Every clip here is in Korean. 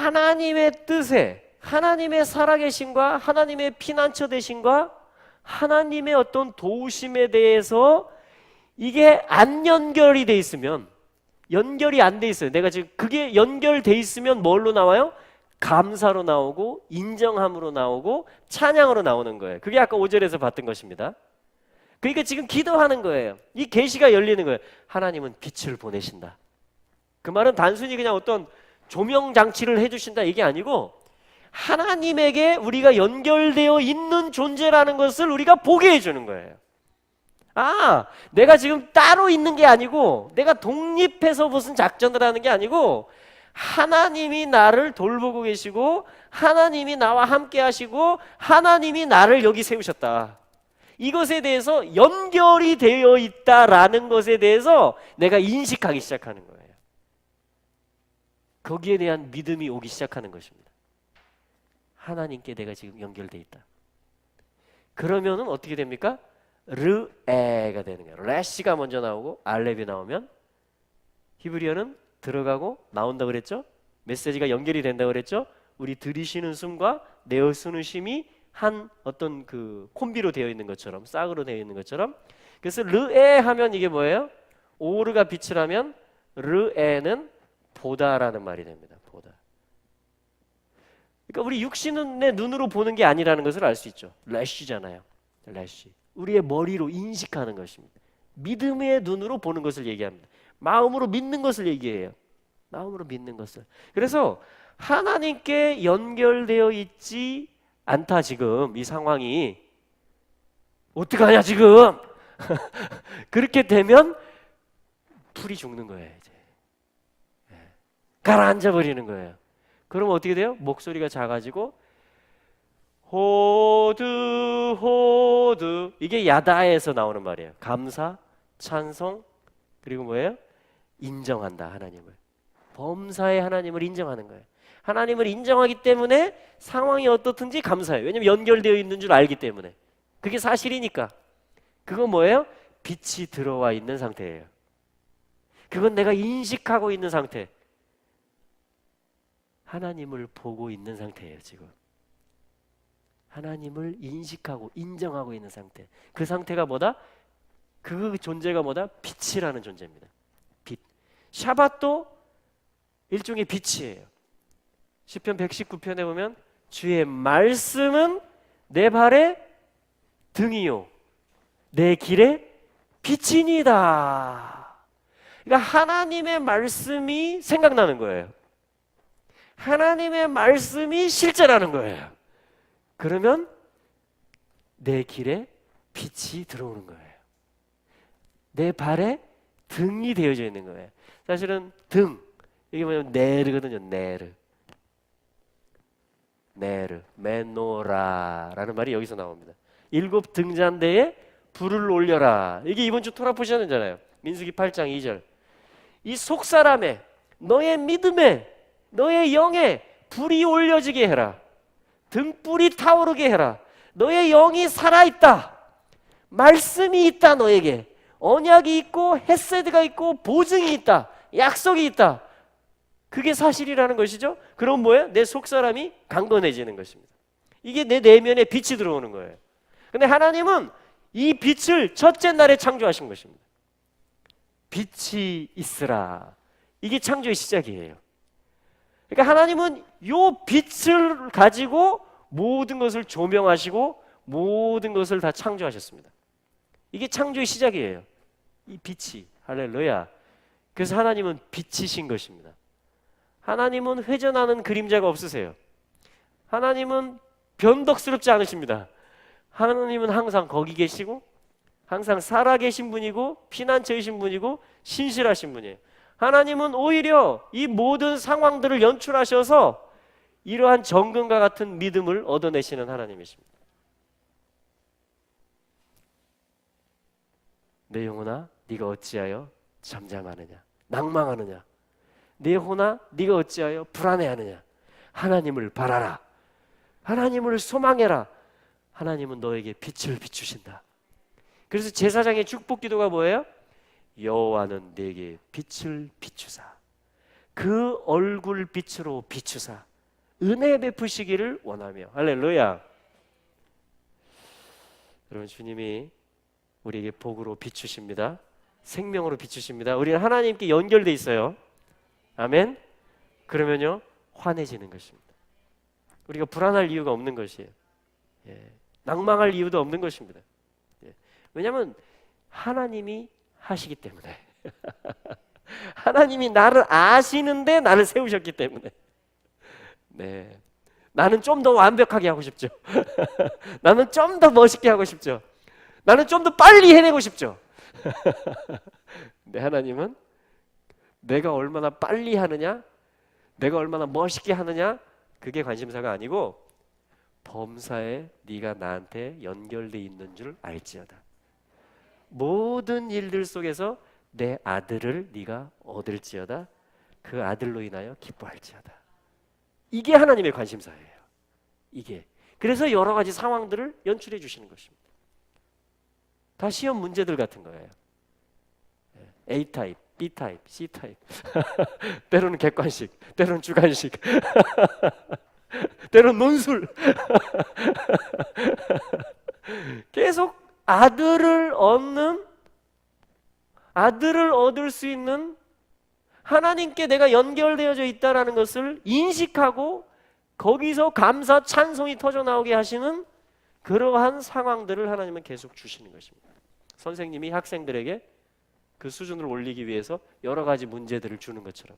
하나님의 뜻에 하나님의 살아계심과 하나님의 피난처 되심과 하나님의 어떤 도우심에 대해서 이게 안 연결이 돼 있으면 연결이 안 돼 있어요. 내가 지금 그게 연결돼 있으면 뭘로 나와요? 감사로 나오고 인정함으로 나오고 찬양으로 나오는 거예요. 그게 아까 5절에서 봤던 것입니다. 그러니까 지금 기도하는 거예요. 이 계시가 열리는 거예요. 하나님은 빛을 보내신다. 그 말은 단순히 그냥 어떤 조명 장치를 해 주신다 이게 아니고 하나님에게 우리가 연결되어 있는 존재라는 것을 우리가 보게 해 주는 거예요. 아, 내가 지금 따로 있는 게 아니고 내가 독립해서 무슨 작전을 하는 게 아니고 하나님이 나를 돌보고 계시고 하나님이 나와 함께 하시고 하나님이 나를 여기 세우셨다. 이것에 대해서 연결이 되어 있다라는 것에 대해서 내가 인식하기 시작하는 거예요. 거기에 대한 믿음이 오기 시작하는 것입니다. 하나님께 내가 지금 연결돼 있다. 그러면은 어떻게 됩니까? 르에가 되는 거예요. 레시가 먼저 나오고 알렙이 나오면 히브리어는 들어가고 나온다 그랬죠? 메시지가 연결이 된다 그랬죠? 우리 들이쉬는 숨과 내어 쓰는 쉼이 한 어떤 그 콤비로 되어 있는 것처럼 싹으로 되어 있는 것처럼 그래서 르에 하면 이게 뭐예요? 오르가 빛을 하면 르에는 보다라는 말이 됩니다. 보다. 그러니까 우리 육신의 눈으로 보는 게 아니라는 것을 알 수 있죠. 레쉬잖아요. 레쉬. 우리의 머리로 인식하는 것입니다. 믿음의 눈으로 보는 것을 얘기합니다. 마음으로 믿는 것을 얘기해요. 마음으로 믿는 것을. 그래서 하나님께 연결되어 있지 않다 지금 이 상황이 어떡하냐 지금 그렇게 되면 풀이 죽는 거예요 이제 예. 가라앉아 버리는 거예요. 그럼 어떻게 돼요? 목소리가 작아지고 호드 호드 이게 야다에서 나오는 말이에요. 감사, 찬송 그리고 뭐예요? 인정한다 하나님을 범사의 하나님을 인정하는 거예요. 하나님을 인정하기 때문에 상황이 어떻든지 감사해요. 왜냐면 연결되어 있는 줄 알기 때문에 그게 사실이니까 그건 뭐예요? 빛이 들어와 있는 상태예요. 그건 내가 인식하고 있는 상태. 하나님을 보고 있는 상태예요, 지금. 하나님을 인식하고 인정하고 있는 상태. 그 상태가 뭐다? 그 존재가 뭐다? 빛이라는 존재입니다. 빛. 샤밧도 일종의 빛이에요. 시편 119편에 보면 주의 말씀은 내 발의 등이요 내 길의 빛이니다. 그러니까 하나님의 말씀이 생각나는 거예요. 하나님의 말씀이 실제라는 거예요. 그러면 내 길에 빛이 들어오는 거예요. 내 발에 등이 되어져 있는 거예요. 사실은 등 이게 뭐냐면 네르거든요. 네르. 네르, 메노라라는 말이 여기서 나옵니다. 일곱 등잔대에 불을 올려라. 이게 이번 주 토라 포션이잖아요. 민수기 8장 2절. 이 속사람에 너의 믿음에 너의 영에 불이 올려지게 해라. 등불이 타오르게 해라. 너의 영이 살아있다. 말씀이 있다 너에게. 언약이 있고 햇세드가 있고 보증이 있다. 약속이 있다. 그게 사실이라는 것이죠. 그럼 뭐예요? 내 속사람이 강건해지는 것입니다. 이게 내 내면에 빛이 들어오는 거예요. 근데 하나님은 이 빛을 첫째 날에 창조하신 것입니다. 빛이 있으라. 이게 창조의 시작이에요. 그러니까 하나님은 요 빛을 가지고 모든 것을 조명하시고 모든 것을 다 창조하셨습니다. 이게 창조의 시작이에요. 이 빛이 할렐루야. 그래서 하나님은 빛이신 것입니다. 하나님은 회전하는 그림자가 없으세요. 하나님은 변덕스럽지 않으십니다. 하나님은 항상 거기 계시고 항상 살아 계신 분이고 피난처이신 분이고 신실하신 분이에요. 하나님은 오히려 이 모든 상황들을 연출하셔서 이러한 정금과 같은 믿음을 얻어내시는 하나님이십니다. 내 영혼아, 네가 어찌하여 잠잠하느냐, 낭망하느냐? 내 혼아, 네가 어찌하여 불안해하느냐? 하나님을 바라라. 하나님을 소망해라. 하나님은 너에게 빛을 비추신다. 그래서 제사장의 축복 기도가 뭐예요? 여호와는 내게 빛을 비추사 그 얼굴 빛으로 비추사 은혜 베푸시기를 원하며 할렐루야. 여러분 주님이 우리에게 복으로 비추십니다. 생명으로 비추십니다. 우리는 하나님께 연결돼 있어요. 아멘. 그러면요 환해지는 것입니다. 우리가 불안할 이유가 없는 것이에요. 예. 낭망할 이유도 없는 것입니다. 예. 왜냐하면 하나님이 하시기 때문에 하나님이 나를 아시는데 나를 세우셨기 때문에 네 나는 좀 더 완벽하게 하고 싶죠. 나는 좀 더 멋있게 하고 싶죠. 나는 좀 더 빨리 해내고 싶죠. 근데 하나님은 내가 얼마나 빨리 하느냐, 내가 얼마나 멋있게 하느냐, 그게 관심사가 아니고 범사에 네가 나한테 연결돼 있는 줄 알지어다. 모든 일들 속에서 내 아들을 네가 얻을지어다. 그 아들로 인하여 기뻐할지어다. 이게 하나님의 관심사예요. 이게. 그래서 여러 가지 상황들을 연출해 주시는 것입니다. 다 시험 문제들 같은 거예요. 예, A 타입, B 타입, C 타입. 때로는 객관식, 때로는 주관식. 때로는 논술. 계속 아들을 얻는 아들을 얻을 수 있는 하나님께 내가 연결되어져 있다라는 것을 인식하고 거기서 감사 찬송이 터져 나오게 하시는 그러한 상황들을 하나님은 계속 주시는 것입니다. 선생님이 학생들에게 그 수준을 올리기 위해서 여러 가지 문제들을 주는 것처럼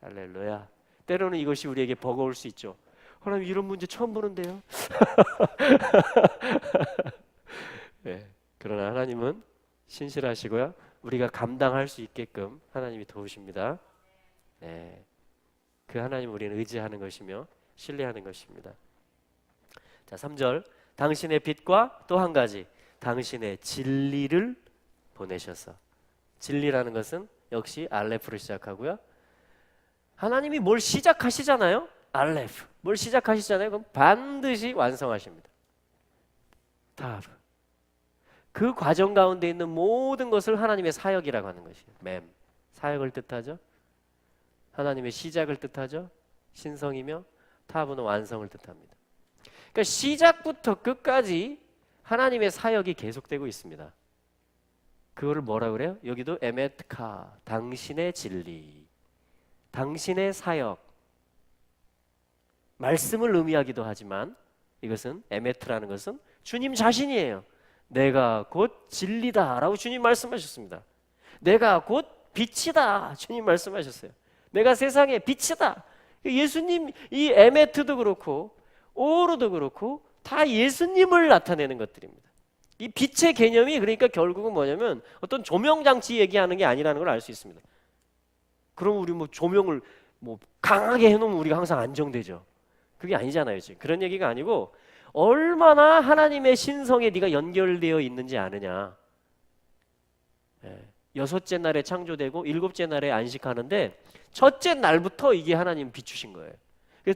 할렐루야. 때로는 이것이 우리에게 버거울 수 있죠. 하나님 이런 문제 처음 보는데요. 네, 그러나 하나님은 신실하시고요. 우리가 감당할 수 있게끔 하나님이 도우십니다. 네. 그 하나님 우리는 의지하는 것이며 신뢰하는 것입니다. 자, 3절. 당신의 빛과 또 한 가지 당신의 진리를 보내셔서 진리라는 것은 역시 알레프로 시작하고요. 하나님이 뭘 시작하시잖아요. 알레프. 뭘 시작하시잖아요. 그럼 반드시 완성하십니다. 타르. 그 과정 가운데 있는 모든 것을 하나님의 사역이라고 하는 것이에요. 맴. 사역을 뜻하죠. 하나님의 시작을 뜻하죠. 신성이며 타브는 완성을 뜻합니다. 그러니까 시작부터 끝까지 하나님의 사역이 계속되고 있습니다. 그거를 뭐라 그래요? 여기도 에메트카 당신의 진리, 당신의 사역. 말씀을 의미하기도 하지만 이것은 에메트라는 것은 주님 자신이에요. 내가 곧 진리다라고 주님 말씀하셨습니다. 내가 곧 빛이다 주님 말씀하셨어요. 내가 세상의 빛이다. 예수님 이 에메트도 그렇고 오르도 그렇고 다 예수님을 나타내는 것들입니다. 이 빛의 개념이 그러니까 결국은 뭐냐면 어떤 조명 장치 얘기하는 게 아니라는 걸 알 수 있습니다. 그럼 우리 뭐 조명을 뭐 강하게 해놓으면 우리가 항상 안정되죠. 그게 아니잖아요, 지금 그런 얘기가 아니고 얼마나 하나님의 신성에 네가 연결되어 있는지 아느냐. 예, 여섯째 날에 창조되고 일곱째 날에 안식하는데 첫째 날부터 이게 하나님 비추신 거예요.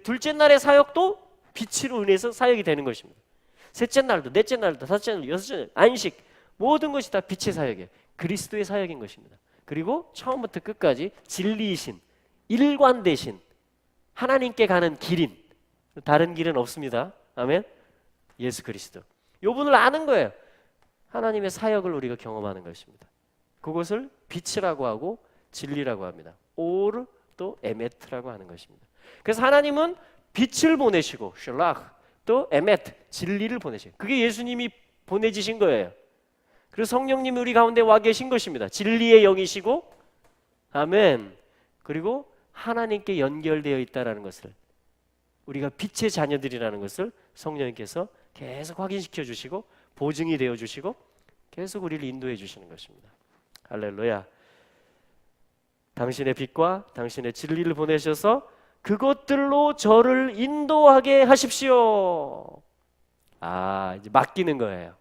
둘째 날의 사역도 빛으로 인해서 사역이 되는 것입니다. 셋째 날도, 넷째 날도, 다섯째 날도, 여섯째 날 안식 모든 것이 다 빛의 사역이에요. 그리스도의 사역인 것입니다. 그리고 처음부터 끝까지 진리이신 일관되신 하나님께 가는 길인 다른 길은 없습니다. 아멘. 예수 그리스도. 요 분을 아는 거예요. 하나님의 사역을 우리가 경험하는 것입니다. 그것을 빛이라고 하고 진리라고 합니다. 오르 또 에메트라고 하는 것입니다. 그래서 하나님은 빛을 보내시고 슐락 또 에메트 진리를 보내시고 그게 예수님이 보내지신 거예요. 그래서 성령님이 우리 가운데 와 계신 것입니다. 진리의 영이시고 아멘. 그리고 하나님께 연결되어 있다라는 것을 우리가 빛의 자녀들이라는 것을 성령님께서 계속 확인시켜 주시고 보증이 되어 주시고 계속 우리를 인도해 주시는 것입니다. 할렐루야. 당신의 빛과 당신의 진리를 보내셔서 그것들로 저를 인도하게 하십시오. 아, 이제 맡기는 거예요.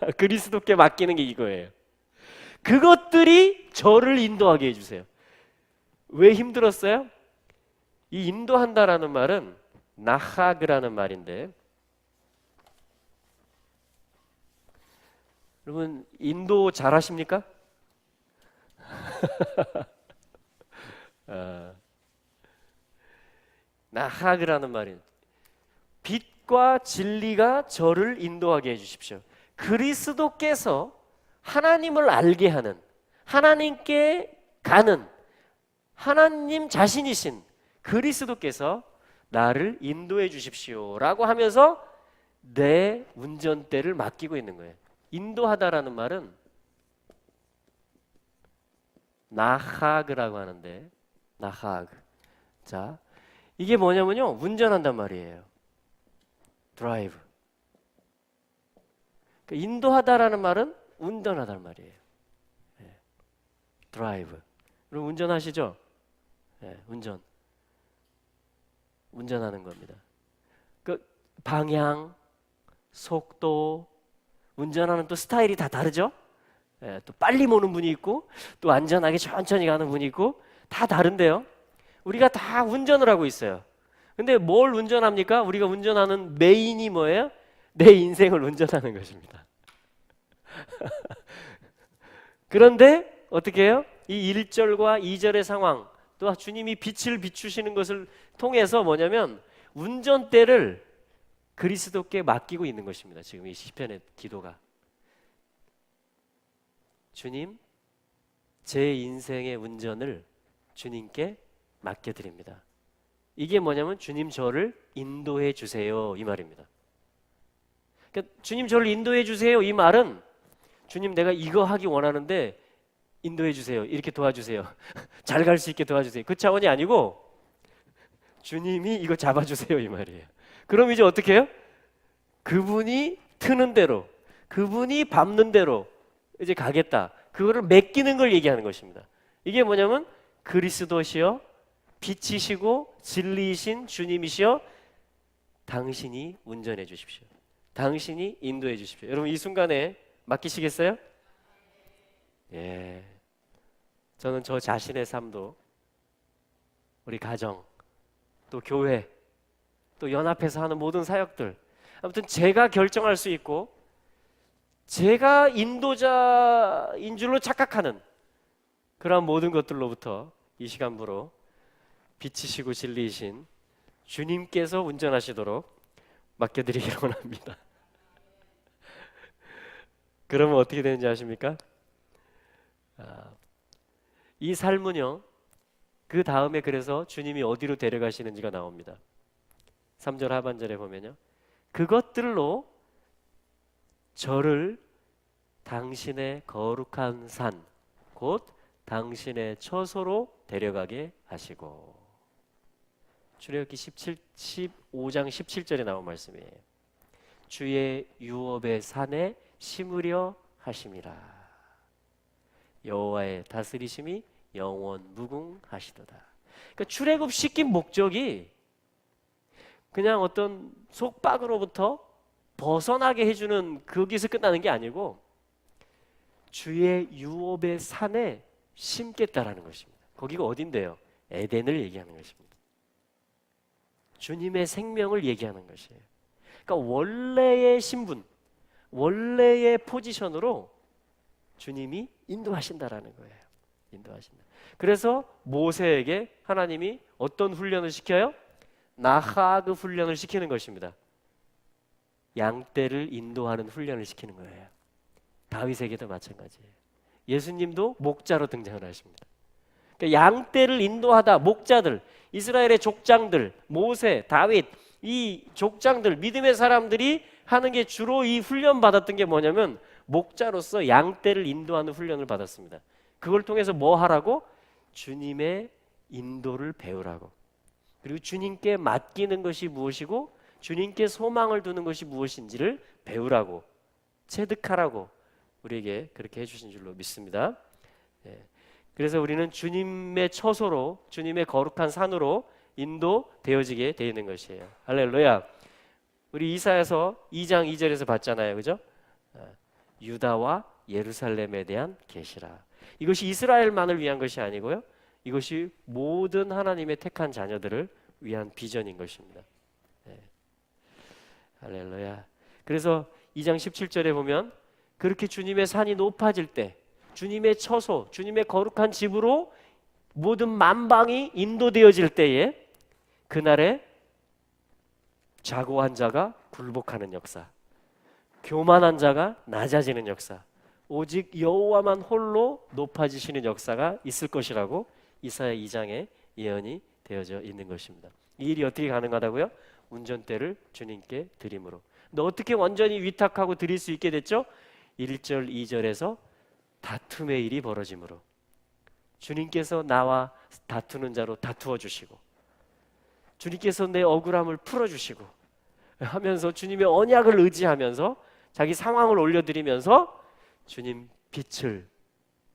그리스도께 맡기는 게 이거예요. 그것들이 저를 인도하게 해주세요. 왜 힘들었어요? 이 인도한다라는 말은 나하그라는 말인데 여러분 인도 잘하십니까? 아, 나하그라는 말이 빛과 진리가 저를 인도하게 해주십시오. 그리스도께서 하나님을 알게 하는 하나님께 가는 하나님 자신이신 그리스도께서 나를 인도해 주십시오라고 하면서 내 운전대를 맡기고 있는 거예요. 인도하다라는 말은 나하그라고 하는데 나하그. 자, 이게 뭐냐면요. 운전한단 말이에요. 드라이브. 그 인도하다라는 말은 운전하다는 말이에요. 예. 드라이브. 그럼 운전하시죠? 예, 운전. 운전하는 겁니다. 그 방향, 속도, 운전하는 또 스타일이 다 다르죠? 예, 또 빨리 모는 분이 있고 또 안전하게 천천히 가는 분이 있고 다 다른데요. 우리가 다 운전을 하고 있어요. 근데 뭘 운전합니까? 우리가 운전하는 메인이 뭐예요? 내 인생을 운전하는 것입니다. 그런데 어떻게 해요? 이 1절과 2절의 상황 또 주님이 빛을 비추시는 것을 통해서 뭐냐면 운전대를 그리스도께 맡기고 있는 것입니다. 지금 이 시편의 기도가 주님 제 인생의 운전을 주님께 맡겨 드립니다. 이게 뭐냐면 주님 저를 인도해 주세요 이 말입니다. 그러니까 주님 저를 인도해 주세요 이 말은 주님 내가 이거 하기 원하는데 인도해 주세요. 이렇게 도와주세요. 잘 갈 수 있게 도와주세요. 그 차원이 아니고 주님이 이거 잡아주세요 이 말이에요. 그럼 이제 어떻게 해요? 그분이 트는 대로, 그분이 밟는 대로 이제 가겠다. 그거를 맡기는 걸 얘기하는 것입니다. 이게 뭐냐면 그리스도시여 빛이시고 진리이신 주님이시여 당신이 운전해 주십시오. 당신이 인도해 주십시오. 여러분 이 순간에 맡기시겠어요? 예. 저는 저 자신의 삶도 우리 가정 또 교회 또 연합해서 하는 모든 사역들 아무튼 제가 결정할 수 있고 제가 인도자인 줄로 착각하는 그러한 모든 것들로부터 이 시간부로 빛이시고 진리이신 주님께서 운전하시도록 맡겨드리기를 원합니다. 그러면 어떻게 되는지 아십니까? 아, 이 삶은요. 그 다음에 그래서 주님이 어디로 데려가시는지가 나옵니다. 3절 하반절에 보면요. 그것들로 저를 당신의 거룩한 산, 곧 당신의 처소로 데려가게 하시고. 출애굽기 17, 15장 17절에 나온 말씀이에요. 주의 유업의 산에 심으려 하심이라. 여호와의 다스리심이 영원 무궁하시도다. 그러니까 출애굽 시킨 목적이 그냥 어떤 속박으로부터 벗어나게 해주는 거기서 끝나는 게 아니고 주의 유업의 산에 심겠다라는 것입니다. 거기가 어딘데요? 에덴을 얘기하는 것입니다. 주님의 생명을 얘기하는 것이에요. 그러니까 원래의 신분, 원래의 포지션으로 주님이 인도하신다라는 거예요. 인도하신다. 그래서 모세에게 하나님이 어떤 훈련을 시켜요? 나하그 훈련을 시키는 것입니다. 양떼를 인도하는 훈련을 시키는 거예요. 다윗에게도 마찬가지예요. 예수님도 목자로 등장을 하십니다. 그러니까 양떼를 인도하다 목자들, 이스라엘의 족장들, 모세, 다윗 이 족장들 믿음의 사람들이 하는 게 주로 이 훈련 받았던 게 뭐냐면 목자로서 양떼를 인도하는 훈련을 받았습니다. 그걸 통해서 뭐 하라고? 주님의 인도를 배우라고. 그리고 주님께 맡기는 것이 무엇이고 주님께 소망을 두는 것이 무엇인지를 배우라고 체득하라고 우리에게 그렇게 해주신 줄로 믿습니다. 예. 그래서 우리는 주님의 처소로 주님의 거룩한 산으로 인도되어지게 되어 있는 것이에요. 할렐루야. 우리 이사에서 2장 2절에서 봤잖아요. 그죠? 유다와 예루살렘에 대한 계시라. 이것이 이스라엘만을 위한 것이 아니고요. 이것이 모든 하나님의 택한 자녀들을 위한 비전인 것입니다. 네. 할렐루야. 그래서 2장 17절에 보면 그렇게 주님의 산이 높아질 때 주님의 처소, 주님의 거룩한 집으로 모든 만방이 인도되어질 때에 그날에 자고한 자가 굴복하는 역사, 교만한 자가 낮아지는 역사, 오직 여호와만 홀로 높아지시는 역사가 있을 것이라고 이사야 2장에 예언이 되어져 있는 것입니다. 이 일이 어떻게 가능하다고요? 운전대를 주님께 드림으로. 너 어떻게 완전히 위탁하고 드릴 수 있게 됐죠? 1절, 2절에서 다툼의 일이 벌어짐으로. 주님께서 나와 다투는 자로 다투어 주시고 주님께서 내 억울함을 풀어 주시고 하면서 주님의 언약을 의지하면서 자기 상황을 올려드리면서 주님 빛을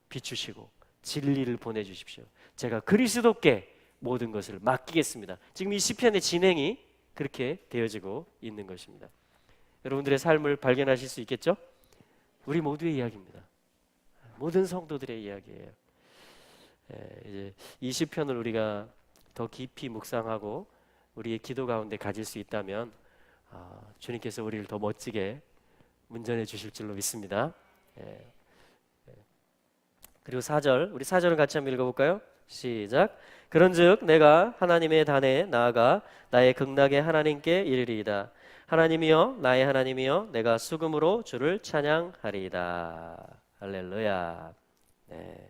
비추시고 진리를 보내주십시오. 제가 그리스도께 모든 것을 맡기겠습니다. 지금 이 시편의 진행이 그렇게 되어지고 있는 것입니다. 여러분들의 삶을 발견하실 수 있겠죠? 우리 모두의 이야기입니다. 모든 성도들의 이야기예요. 예, 이제 이 시편을 우리가 더 깊이 묵상하고 우리의 기도 가운데 가질 수 있다면 아, 주님께서 우리를 더 멋지게 운전해 주실 줄로 믿습니다. 예. 예. 그리고 4절 우리 4절을 같이 한번 읽어볼까요? 시작. 그런즉 내가 하나님의 단에 나아가 나의 극락의 하나님께 이르리이다. 하나님이여 나의 하나님이여 내가 수금으로 주를 찬양하리이다. 할렐루야. 네.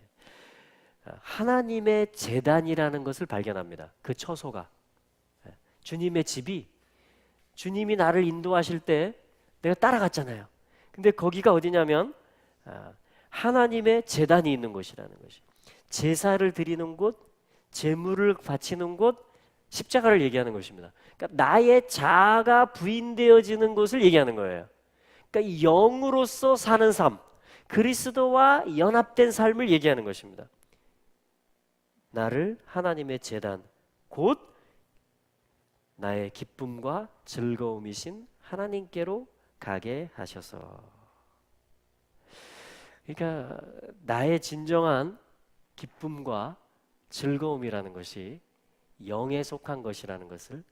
하나님의 재단이라는 것을 발견합니다. 그 처소가 네. 주님의 집이 주님이 나를 인도하실 때 내가 따라갔잖아요. 근데 거기가 어디냐면 아, 하나님의 재단이 있는 곳이라는 것이 제사를 드리는 곳, 제물을 바치는 곳, 십자가를 얘기하는 것입니다. 그러니까 나의 자아가 부인되어지는 것을 얘기하는 거예요. 그러니까 영으로서 사는 삶, 그리스도와 연합된 삶을 얘기하는 것입니다. 나를 하나님의 재단, 곧 나의 기쁨과 즐거움이신 하나님께로 가게 하셔서. 그러니까 나의 진정한 기쁨과 즐거움이라는 것이 영에 속한 것이라는 것을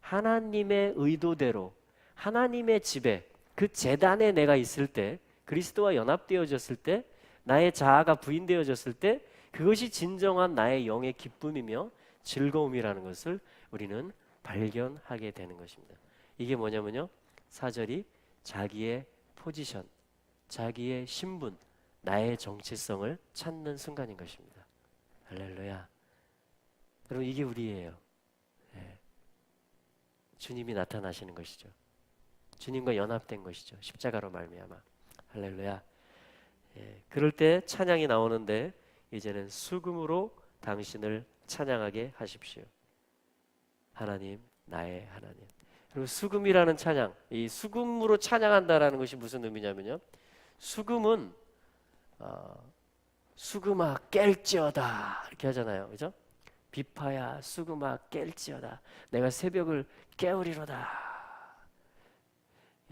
하나님의 의도대로 하나님의 집에 그 재단에 내가 있을 때 그리스도와 연합되어졌을 때 나의 자아가 부인되어졌을 때 그것이 진정한 나의 영의 기쁨이며 즐거움이라는 것을 우리는 발견하게 되는 것입니다. 이게 뭐냐면요. 사절이 자기의 포지션, 자기의 신분, 나의 정체성을 찾는 순간인 것입니다. 할렐루야. 여러분 이게 우리예요. 예. 주님이 나타나시는 것이죠. 주님과 연합된 것이죠. 십자가로 말미암아. 할렐루야. 예. 그럴 때 찬양이 나오는데 이제는 수금으로 당신을 찬양하게 하십시오. 하나님, 나의 하나님. 그리고 수금이라는 찬양, 이 수금으로 찬양한다라는 것이 무슨 의미냐면요. 수금은 어, 수금아 깰지어다 이렇게 하잖아요, 그죠? 비파야 수금아 깰지어다. 내가 새벽을 깨우리로다.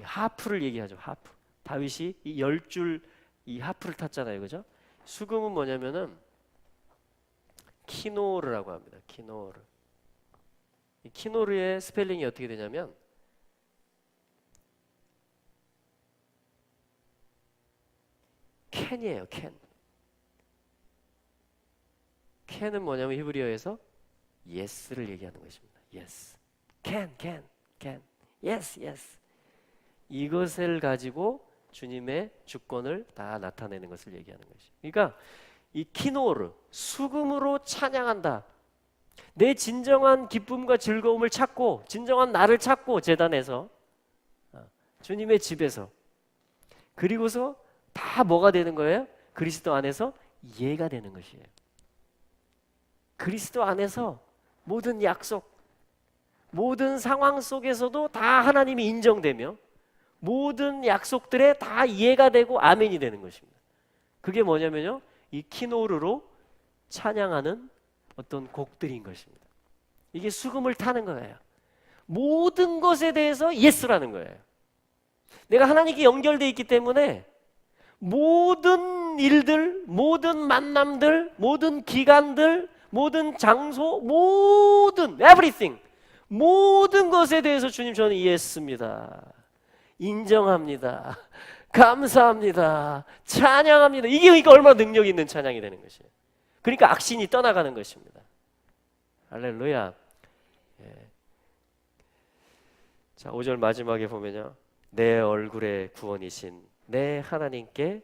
하프를 얘기하죠. 하프. 다윗이 이 열 줄 이 하프를 탔잖아요, 그죠? 수금은 뭐냐면은 키노르라고 합니다. 키노르. 이 키노르의 스펠링이 어떻게 되냐면 캔이에요, 캔. 캔은 뭐냐면 히브리어에서 yes를 얘기하는 것입니다. yes. can, can, can. yes, yes. 이것을 가지고 주님의 주권을 다 나타내는 것을 얘기하는 것이. 그러니까 이 키노르 수금으로 찬양한다. 내 진정한 기쁨과 즐거움을 찾고 진정한 나를 찾고 재단에서 어, 주님의 집에서 그리고서 다 뭐가 되는 거예요? 그리스도 안에서 이해가 되는 것이에요. 그리스도 안에서 모든 약속, 모든 상황 속에서도 다 하나님이 인정되며 모든 약속들에 다 이해가 되고 아멘이 되는 것입니다. 그게 뭐냐면요. 이 키노르로 찬양하는 어떤 곡들인 것입니다. 이게 수금을 타는 거예요. 모든 것에 대해서 예스라는 거예요. 내가 하나님께 연결되어 있기 때문에 모든 일들, 모든 만남들, 모든 기간들, 모든 장소, 모든 everything 모든 것에 대해서 주님 저는 이해했습니다. 인정합니다. 감사합니다. 찬양합니다. 이게 그러니까 얼마나 능력 있는 찬양이 되는 것이에요. 그러니까 악신이 떠나가는 것입니다. 할렐루야. 예. 자, 5절 마지막에 보면요. 내 얼굴의 구원이신 내 하나님께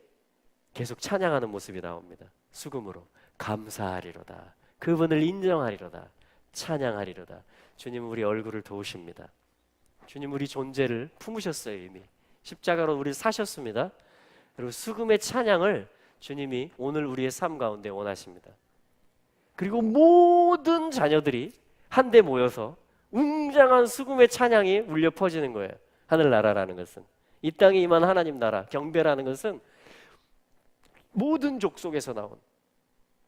계속 찬양하는 모습이 나옵니다. 수금으로 감사하리로다. 그분을 인정하리로다. 찬양하리로다. 주님 우리 얼굴을 도우십니다. 주님 우리 존재를 품으셨어요 이미 십자가로 우리 사셨습니다. 그리고 수금의 찬양을 주님이 오늘 우리의 삶 가운데 원하십니다. 그리고 모든 자녀들이 한데 모여서 웅장한 수금의 찬양이 울려 퍼지는 거예요. 하늘나라라는 것은 이 땅에 임한 하나님 나라 경배라는 것은 모든 족속에서 나온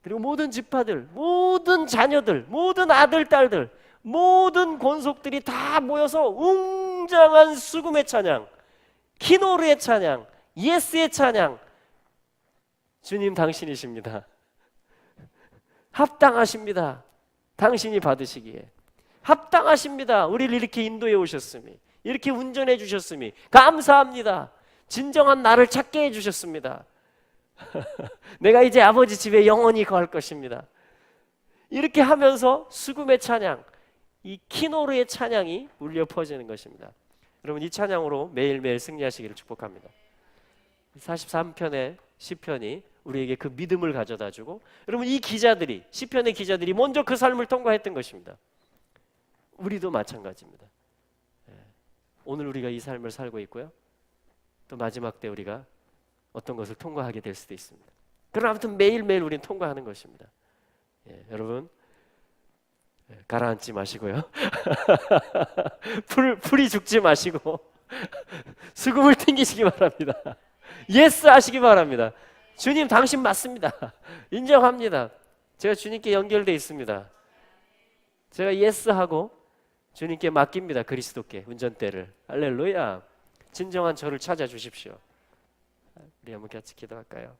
그리고 모든 지파들, 모든 자녀들, 모든 아들 딸들, 모든 권속들이 다 모여서 웅장한 수금의 찬양, 키노르의 찬양, 예스의 찬양. 주님 당신이십니다. 합당하십니다. 당신이 받으시기에 합당하십니다. 우리를 이렇게 인도해 오셨음이 이렇게 운전해 주셨음이 감사합니다. 진정한 나를 찾게 해 주셨습니다. 내가 이제 아버지 집에 영원히 거할 것입니다. 이렇게 하면서 수금의 찬양, 이 키노르의 찬양이 울려 퍼지는 것입니다. 여러분 이 찬양으로 매일매일 승리하시기를 축복합니다. 43편의 시편이 우리에게 그 믿음을 가져다 주고 여러분 이 기자들이 시편의 기자들이 먼저 그 삶을 통과했던 것입니다. 우리도 마찬가지입니다. 예. 오늘 우리가 이 삶을 살고 있고요. 또 마지막 때 우리가 어떤 것을 통과하게 될 수도 있습니다. 그러나 아무튼 매일매일 우리는 통과하는 것입니다. 예, 여러분 예, 가라앉지 마시고요. 풀, 풀이 죽지 마시고 수금을 튕기시기 바랍니다. 예스 하시기 바랍니다. 주님 당신 맞습니다. 인정합니다. 제가 주님께 연결돼 있습니다. 제가 예스 하고 주님께 맡깁니다. 그리스도께 운전대를. 할렐루야. 진정한 저를 찾아 주십시오. 우리 한번 같이 기도할까요?